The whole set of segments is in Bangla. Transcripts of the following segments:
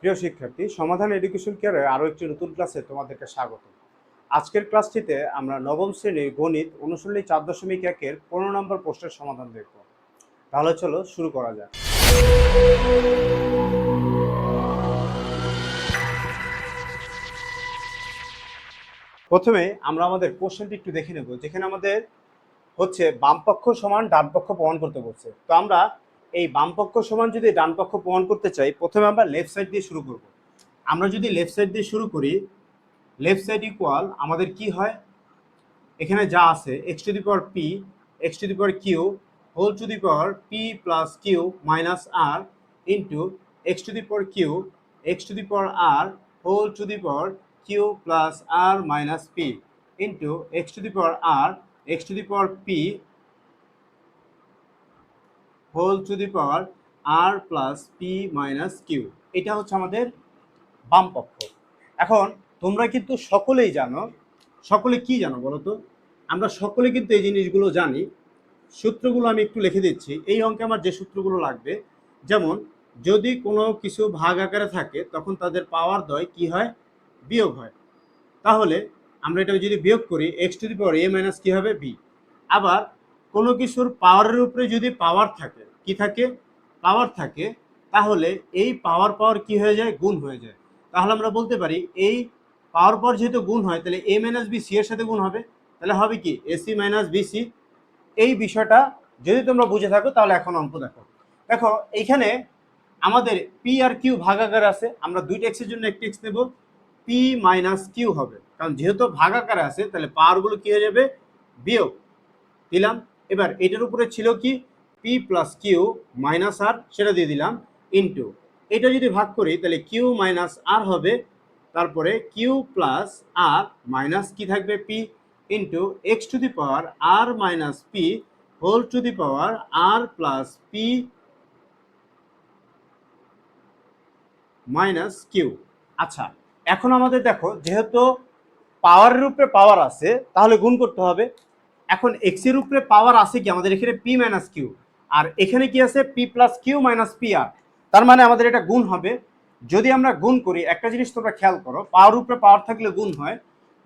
প্রিয় শিক্ষার্থী, সমাধান এডুকেশন কেয়ারের আরও একটি নতুন ক্লাসে তোমাদেরকে স্বাগত। আজকের ক্লাসটিতে আমরা নবম শ্রেণির গণিত অনুশীলনী চার দশমিক একের পনেরো নম্বর প্রশ্নের সমাধান দেখব। তাহলে চলো শুরু করা যাক। প্রথমে আমরা আমাদের কোশ্চেনটি একটু দেখে নেব, যেখানে আমাদের হচ্ছে বামপক্ষ সমান ডান পক্ষ প্রমাণ করতে বলছে। তো আমরা এই বামপক্ষ সমান যদি ডান পক্ষ প্রমাণ করতে চাই, প্রথমে আমরা লেফট সাইড দিয়ে শুরু করব। আমরা যদি লেফট সাইড দিয়ে শুরু করি লেফট সাইড ইকুয়াল আমাদের কি হয়? এখানে যা আছে X to the power P X to the power Q whole to the power P plus Q minus R into X to the power Q X to the power R whole to the power Q plus R minus P into X to the power R X to the power P whole to the power R plus P minus Q. এটা হচ্ছে আমাদের বাম পক্ষ। এখন তোমরা কিন্তু সকলেই জানো, সকলে কি জানো বলো তো? আমরা সকলে কিন্তু এই জিনিসগুলো জানি। সূত্রগুলো আমি একটু লিখে দিচ্ছি। এই অঙ্কে আমার যে সূত্রগুলো লাগবে, যেমন যদি কোনো কিছু ভাগ আকারে থাকে, তখন তাদের পাওয়ার দয় কি হয়? বিয়োগ হয়। তাহলে আমরা এটা যদি বিয়োগ করি X to the power A minus কী হবে? বি আবার কোনো কিছুর পাওয়ারের উপরে যদি পাওয়ার থাকে, কি থাকে? পাওয়ার থাকে, তাহলে এই পাওয়ার পাওয়ার কি হয়ে যায়? গুণ হয়ে যায়। তাহলে আমরা বলতে পারি, এই পাওয়ার পাওয়ার যেহেতু গুণ হয়, তাহলে এ মাইনাস বি সি এর সাথে গুণ হবে। তাহলে হবে কি? এসি মাইনাস বিসি এই বিষয়টা যদি তোমরা বুঝে থাকো, তাহলে এখন অঙ্ক দেখো। দেখো, এইখানে আমাদের পি আর কিউ ভাগাকার আছে। আমরা দুইটা এক্সের জন্য একটি এক্স নেব। পি মাইনাস কিউ হবে। কারণ যেহেতু ভাগাকারে আছে, তাহলে পাওয়ারগুলো কি হয়ে যাবে? বিয়োগ। দিলাম। এবার এটার উপরে ছিল কি? P plus Q minus R সেটা দিয়ে দিলাম ইন্টু এটা যদি ভাগ করি, তাহলে কিউ মাইনাস আর হবে। তারপরে কিউ প্লাস আর মাইনাস কি থাকবে? P into X to the power R minus P whole to the power R plus P minus Q আচ্ছা এখন আমাদের দেখো, যেহেতু পাওয়ারের উপরে পাওয়ার আছে, তাহলে গুণ করতে হবে। এখন এক্সের উপরে পাওয়ার আছে কি? আমাদের এখানে পি মাইনাস কিউ আর এখানে কি আছে? P plus Q minus P R তার মানে আমাদের এটা গুণ হবে। যদি আমরা গুণ করি, একটা জিনিস তোমরা খেয়াল করো পাওয়ার উপরে পাওয়ার থাকলে গুণ হয়।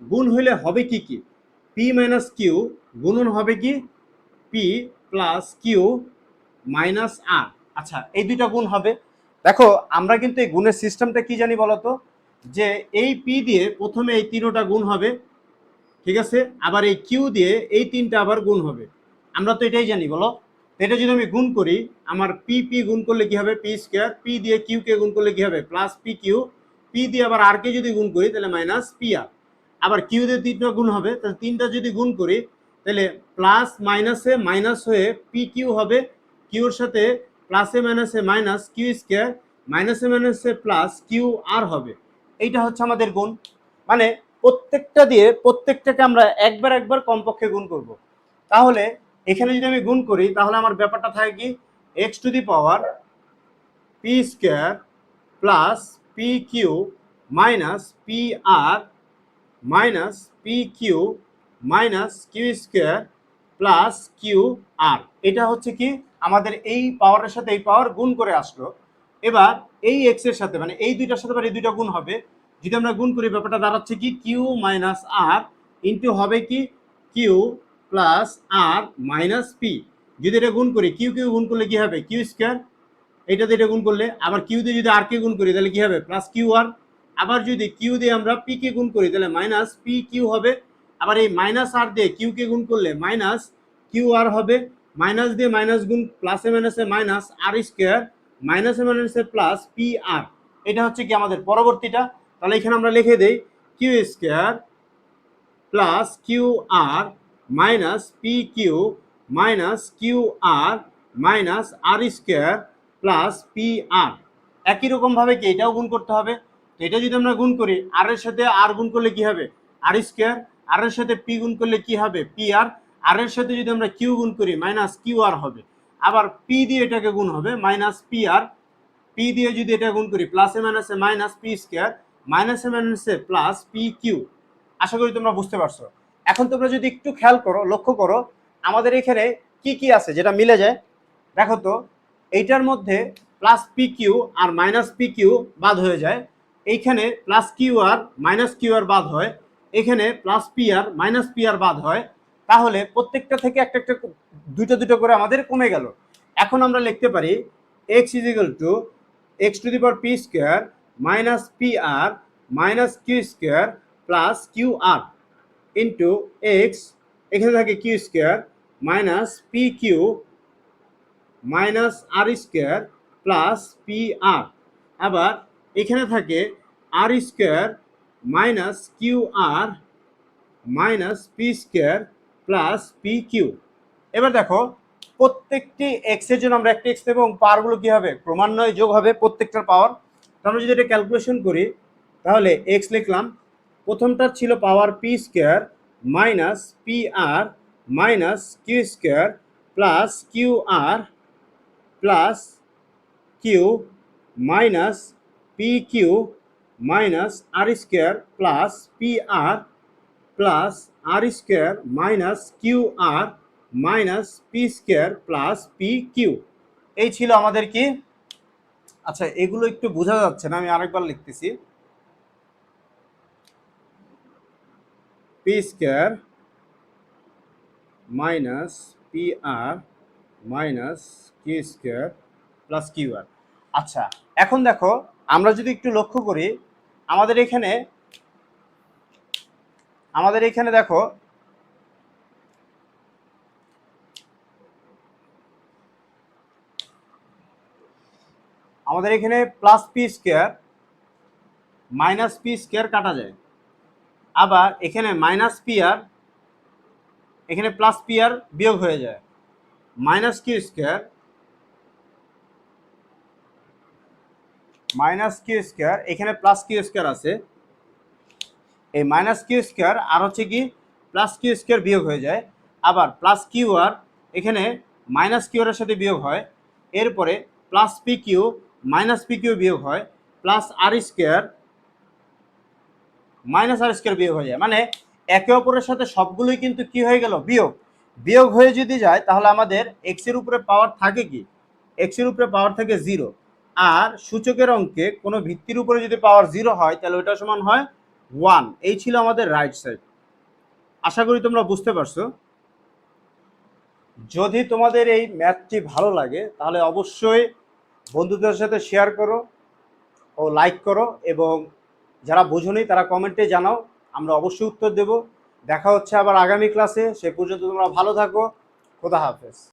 গুণ হইলে হবে কি কি? পি মাইনাস কিউ গুণন হবে কি? P plus Q minus R আচ্ছা এই দুইটা গুণ হবে। দেখো, আমরা কিন্তু এই গুণের সিস্টেমটা কি জানি বলতো? যে এই পি দিয়ে প্রথমে এই তিনোটা গুণ হবে। ঠিক আছে? আবার এই কিউ দিয়ে এই তিনটা আবার গুণ হবে। আমরা তো এটাই জানি, বলো? এটা যদি আমি গুণ করি, আমার পি পি গুণ করলে কি হবে? পি স্কোয়ার পি দিয়ে কিউ কে গুণ করলে কি হবে? প্লাস পি কিউ পি দিয়ে আবার আর কে যদি গুণ করি, তাহলে মাইনাস পি আর আবার কিউ দিয়ে তিনটা গুণ হবে, তাহলে তিনটা যদি গুণ করি, তাহলে প্লাস মাইনাসে মাইনাস হয়ে পি কিউ হবে। কিউর সাথে প্লাসে মাইনাসে মাইনাস কিউ স্কোয়ার মাইনাসে মাইনাসে প্লাস কিউ আর হবে। এইটা হচ্ছে আমাদের গুণ। মানে প্রত্যেকটা দিয়ে প্রত্যেকটাকে আমরা একবার একবার কমপক্ষে গুণ করব। তাহলে এখানে যদি আমি গুণ করি, তাহলে আমার ব্যাপারটা থাকে কি? X to the power P square plus P Q minus P R minus P Q minus Q square plus Q R এটা হচ্ছে কি? আমাদের এই পাওয়ারের সাথে এই পাওয়ার গুণ করে আসলো। এবার এই এক্সের সাথে মানে এই দুইটার সাথে আবার এই দুইটা গুণ হবে। যদি আমরা গুণ করি, ব্যাপারটা দাঁড়াচ্ছে কি? কিউ মাইনাস আর ইন্টু হবে কি? Q plus R minus P যদি এটা গুণ করি কিউ কিউ গুণ করলে কি হবে? কিউ স্কোয়ার এইটাতে এটা গুণ করলে, আবার কিউ দিয়ে যদি আর কে গুণ করি, তাহলে কি হবে? প্লাস কিউ আর আবার যদি কিউ দিয়ে আমরা পি কে গুণ করি, তাহলে মাইনাস পি কিউ হবে। আবার এই মাইনাস আর দিয়ে কিউ কে গুণ করলে মাইনাস কিউ আর হবে। মাইনাস দিয়ে মাইনাস গুণ প্লাসে মাইনাসে মাইনাস আর স্কোয়ার মাইনাসে মাইনাসে প্লাস পি আর এটা হচ্ছে কি আমাদের পরবর্তীটা। তাহলে এখানে আমরা লিখে দেই Q square plus Q R minus P Q minus Q R minus R square plus P R একই রকমভাবে কি এটাও গুণ করতে হবে? তো এটা যদি আমরা গুণ করি আর এর সাথে আর গুণ করলে কি হবে? আর স্কোয়ার আর এর সাথে পি গুণ করলে কি হবে? পি আর আর এর সাথে যদি আমরা কিউ গুণ করি মাইনাস কিউ আর হবে। আবার পি দিয়ে এটাকে গুণ হবে মাইনাস পি আর পি দিয়ে যদি এটা গুণ করি প্লাসে মাইনাসে মাইনাস পি স্কোয়ার মাইনাসে মাইনাসে প্লাস পি কিউ আশা করি তোমরা বুঝতে পারছ। এখন তোমরা যদি একটু খেয়াল করো, লক্ষ্য করো, আমাদের এখানে কি কি আছে যেটা মিলে যায়? দেখো তো, এইটার মধ্যে plus P Q R minus P Q বাদ হয়ে যায়। এইখানে plus Q R minus Q R বাদ হয়। এখানে plus P R minus P R বাদ হয়। তাহলে প্রত্যেকটা থেকে একটা একটা দুটো দুটো করে আমাদের কমে গেল। এখন আমরা লিখতে পারি X is equal to X to the power P square minus P R minus Q square plus Q R into X এখানে থাকে Q square minus P Q minus R square plus P R আবার এখানে থাকে R square minus Q R minus P square plus P Q এবার দেখো, প্রত্যেকটি এক্সের জন্য আমরা একটা এক্স এবং পাওয়ারগুলো কী হবে? ক্রমান্বয়ে যোগ হবে প্রত্যেকটার পাওয়ার। আমরা যদি এটা ক্যালকুলেশন করি, তাহলে এক্স লিখলাম, প্রথমটার ছিল power P square minus P R minus Q square plus Q R plus Q minus P Q minus R square plus P R plus R square minus Q R minus P square plus P Q এই ছিল আমাদের কি? আচ্ছা এগুলো একটু বোঝা যাচ্ছে না, আমি আরেকবার লিখতেছি। P square minus P R minus Q square plus Q R আচ্ছা এখন দেখো, আমরা যদি একটু লক্ষ্য করি, আমাদের এখানে আমাদের এখানে দেখো আমাদের এখানে plus P square minus P square কাটা যায়। আবার এখানে মাইনাস পি আর, এখানে প্লাস পি আর বিয়োগ হয়ে যায়। Minus Q square minus Q square এখানে প্লাস কিউ স্কোয়ার আছে। এই মাইনাস কিউ স্কোয়ার আর হচ্ছে কি প্লাস কিউ স্কোয়ার বিয়োগ হয়ে যায়। আবার প্লাস কিউ আর, এখানে মাইনাস কিউ এর সাথে বিয়োগ হয়। এরপরে plus P Q minus P Q বিয়োগ হয় plus R square minus R square বিয়োগ হয়ে যায়। মানে একে অপরের সাথে সবগুলোই কিন্তু কি হয়ে গেল? বিয়োগ। বিয়োগ হয়ে যদি যায়, তাহলে আমাদের এক্সের উপরে পাওয়ার থাকে কি? এক্সের উপরে পাওয়ার থাকে জিরো আর সূচকের অঙ্কে কোনো ভিত্তির উপরে যদি পাওয়ার জিরো হয়, তাহলে ওইটা সমান হয় ওয়ান এই ছিল আমাদের রাইট সাইড আশা করি তোমরা বুঝতে পারছ। যদি তোমাদের এই ম্যাথটি ভালো লাগে, তাহলে অবশ্যই বন্ধুদের সাথে শেয়ার করো ও লাইক করো এবং যারা বোঝনি তারা কমেন্টে জানাও, আমরা অবশ্যই উত্তর দেব। দেখা হচ্ছে আবার আগামী ক্লাসে সে পর্যন্ত তোমরা ভালো থাকো। খোদা হাফেজ।